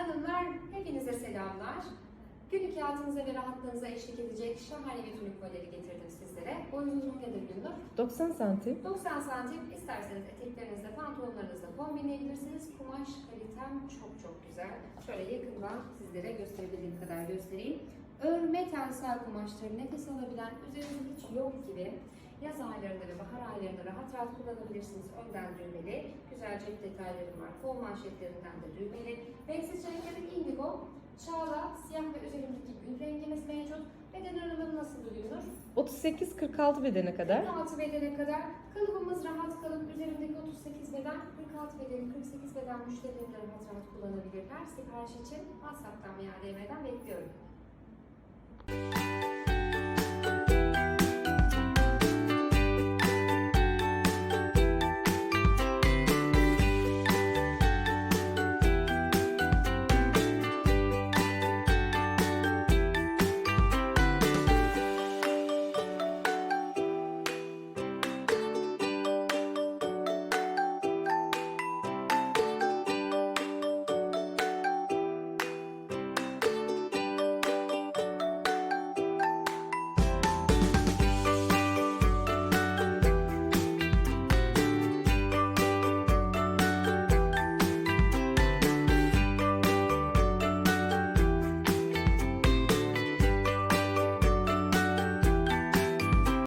Hanımlar hepinize selamlar. Günlük hayatınıza ve rahatlığınıza eşlik edecek şahane bir tünik modeli getirdim sizlere. Boyun uzun nedir Gündür? 90 santim. 90 santim isterseniz eteklerinizle, pantolonlarınızla kombinleyebilirsiniz. Kumaş kalitem çok çok güzel. Şöyle yakından sizlere gösterebildiğim kadar göstereyim. Örme tensel kumaşları nefes alabilen, üzerinde hiç yok gibi yaz aylarında ve bahar aylarında rahat rahat kullanabilirsiniz. Önden düğmeli, güzel cep detaylarım var. Kol manşetlerinden de düğmeli. Renksiz çağla, siyah ve üzerindeki gül rengimiz mevcut. Beden aralığı nasıl buluyor? 38-46 bedene kadar. 46 bedene kadar kalıbımız rahat kalıp üzerindeki 38 beden, 46 beden, 48 beden müşterilerim de rahat rahat kullanabilirler. Sipariş için WhatsApp'tan veya DM'den bekliyorum.